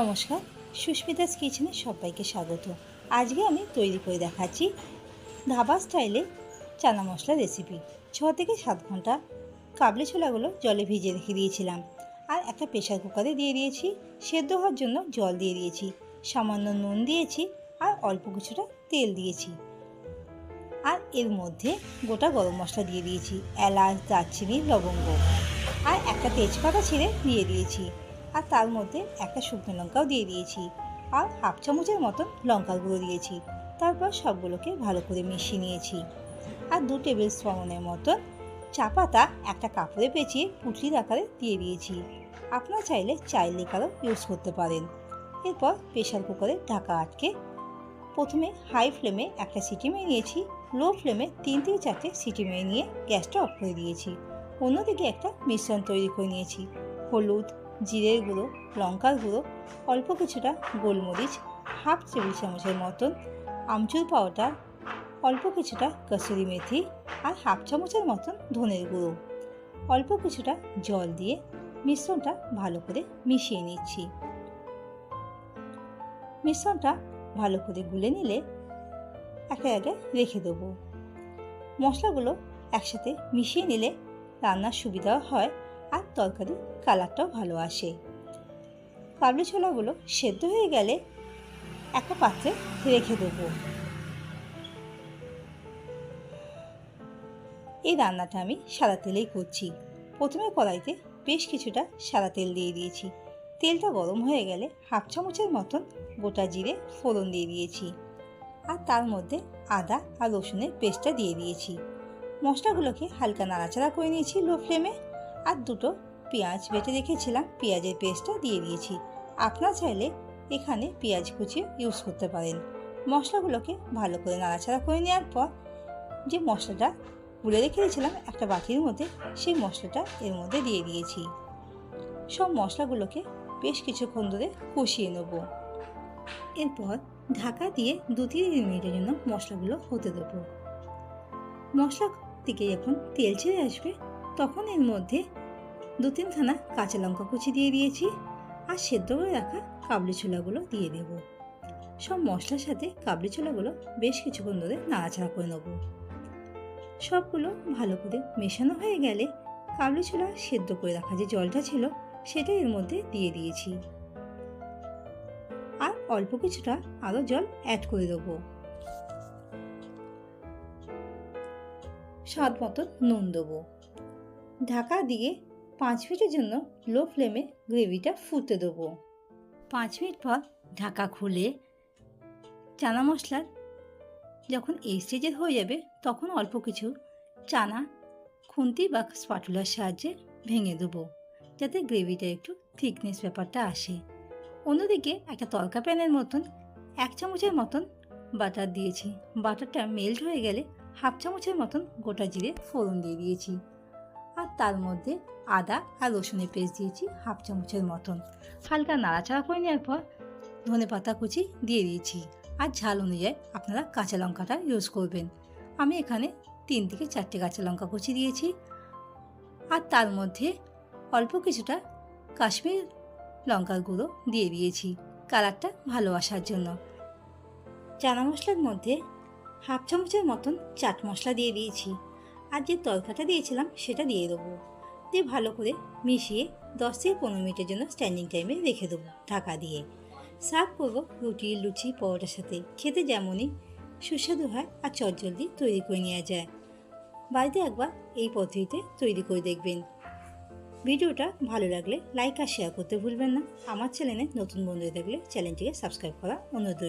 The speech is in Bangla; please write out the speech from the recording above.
নমস্কার, সুস্মিতাস কিচেনে সবাইকে স্বাগত। আজকে আমি তৈরি করে দেখাচ্ছি ধাবা স্টাইলে চানা মশলা রেসিপি ছ থেকে সাত ঘণ্টা কাবলি ছোলাগুলো জলে ভিজিয়ে রেখে দিয়েছিলাম। আর একটা প্রেশার কুকারে দিয়ে দিয়েছি, সেদ্ধ হওয়ার জন্য জল দিয়ে দিয়েছি, সামান্য নুন দিয়েছি আর অল্প কিছুটা তেল দিয়েছি। আর এর মধ্যে গোটা গরম মশলা দিয়ে দিয়েছি, এলাচ, দারচিনি, লবঙ্গ। আর একটা তেজপাতা ছিঁড়ে দিয়ে দিয়েছি। আর তার মধ্যে একটা শুকনো লঙ্কাও দিয়ে দিয়েছি। আর হাফ চামচের মতন লঙ্কা গুঁড়ো দিয়েছি। তারপর সবগুলোকে ভালো করে মিশিয়ে নিয়েছি। আর দু টেবিল স্পুনের মতন চা পাতা একটা কাপড়ে পেঁচিয়ে পুটলির আকারে দিয়ে দিয়েছি। আপনারা চাইলে চাইল লিকারও ইউজ করতে পারেন। এরপর প্রেশার কুকারে ঢাকা আটকে প্রথমে হাই ফ্লেমে একটা সিটি মেরে নিয়েছি। লো ফ্লেমে তিন থেকে চারটে সিটি মেরে নিয়ে গ্যাসটা অফ করে দিয়েছি। অন্যদিকে একটা মিশ্রণ তৈরি করে নিয়েছি। হলুদ জিরের গুঁড়ো, লঙ্কার গুঁড়ো, অল্প কিছুটা গোলমরিচ, হাফ টেবিল চামচের মতন আমচুর পাউডার অল্প কিছুটা কসুরি মেথি আর হাফ চামচের মতন ধনের গুঁড়ো। অল্প কিছুটা জল দিয়ে মিশ্রণটা ভালো করে মিশিয়ে নিচ্ছি। মিশ্রণটা ভালো করে গুলে নিলে একটা জায়গায় রেখে দেবো। মশলাগুলো একসাথে মিশিয়ে নিলে রান্নার সুবিধাও হয়। আর তরকারি কালারটাও ভালো আসে। কাবলি ছোলাগুলো সেদ্ধ হয়ে গেলে একটা পাত্রে রেখে দেবো। এই রান্নাটা আমি সাদা তেলেই করছি। প্রথমে কড়াইতে বেশ কিছুটা সাদা তেল দিয়ে দিয়েছি। তেলটা গরম হয়ে গেলে হাফ চামচের মতন গোটা জিরে ফোড়ন দিয়ে দিয়েছি। আর তার মধ্যে আদা আর রসুনের পেস্টটা দিয়ে দিয়েছি। মশলাগুলোকে হালকা নাড়াচাড়া করে নিয়েছি লো ফ্লেমে। আর দুটো পেঁয়াজ বেটে রেখেছিলাম, পেঁয়াজের পেস্টটা দিয়ে দিয়েছি। আপনারা চাইলে এখানে পেঁয়াজ কুচিয়ে ইউজ করতে পারেন। মশলাগুলোকে ভালো করে নাড়াচাড়া করে নেওয়ার পর যে মশলাটা গুলে রেখে দিয়েছিলাম, একটা বাটির মধ্যে সেই মশলাটা এর মধ্যে দিয়ে দিয়েছি। সব মশলাগুলোকে বেশ কিছুক্ষণ ধরে কষিয়ে নেব। এরপর ঢাকা দিয়ে দু তিন মিনিটের জন্য মশলাগুলো হতে দেবো। মশলা থেকে যখন তেল ছেড়ে আসবে তখন এর মধ্যে দু তিনখানা কাঁচা লঙ্কা কুচি দিয়ে দিয়েছি আর সেদ্ধ করে রাখা কাবলি ছোলাগুলো দিয়ে দেব। সব মশলার সাথে কাবলি ছোলাগুলো বেশ কিছুক্ষণ ধরে নাড়াচাড়া করে নেব। সবগুলো ভালো করে মেশানো হয়ে গেলে কাবলি ছোলা সেদ্ধ করে রাখা যে জলটা ছিল সেটা এর মধ্যে দিয়ে দিয়েছি। আর অল্প কিছুটা আরও জল অ্যাড করে দেবো। স্বাদ মতো নুন দেবো। ঢাকা দিয়ে পাঁচ মিনিটের জন্য লো ফ্লেমে গ্রেভিটা ফুটতে দেবো। পাঁচ মিনিট পর ঢাকা খুলে চানা মশলার যখন এই স্টেজের হয়ে যাবে, তখন অল্প কিছু চানা, খুন্তি বা স্পাটুলার সাহায্যে ভেঙে দেবো, যাতে গ্রেভিটা একটু থিকনেস ব্যাপারটা আসে। অন্যদিকে একটা তরকা প্যানের মতন এক চামচের মতন বাটার দিয়েছি। বাটারটা মেল্ট হয়ে গেলে হাফ চামচের মতন গোটা জিরে ফোড়ন দিয়ে দিয়েছি। আর তার মধ্যে আদা আর রসুনের পেস্ট দিয়েছি হাফ চামচের মতন। হালকা নাড়াচাড়া করে নেওয়ার পর ধনে পাতা কুচি দিয়ে দিয়েছি। আর ঝাল অনুযায়ী আপনারা কাঁচা লঙ্কাটা ইউজ করবেন। আমি এখানে তিন থেকে চারটে কাঁচা লঙ্কা কুচি দিয়েছি। আর তার মধ্যে অল্প কিছুটা কাশ্মীর লঙ্কার গুঁড়ো দিয়ে দিয়েছি কালারটা ভালো আসার জন্য। চানা মশলার মধ্যে হাফ চামচের মতন চাট মশলা দিয়ে দিয়েছি। আর যে তরকাটা দিয়েছিলাম সেটা দিয়ে দেবো। দিয়ে ভালো করে মিশিয়ে দশ থেকে পনেরো মিনিটের জন্য স্ট্যান্ডিং টাইমে রেখে দেবো ঢাকা দিয়ে। সার্ভ করব রুটি, লুচি, পরোটার সাথে। খেতে যেমনই সুস্বাদু হয় আর চটজলদি তৈরি করে নেওয়া যায়। বাড়িতে একবার এই পদ্ধতিতে তৈরি করে দেখবেন। ভিডিওটা ভালো লাগলে লাইক আর শেয়ার করতে ভুলবেন না। আমার চ্যানেলে নতুন বন্ধু থাকলে চ্যানেলটিকে সাবস্ক্রাইব করা অনুরোধ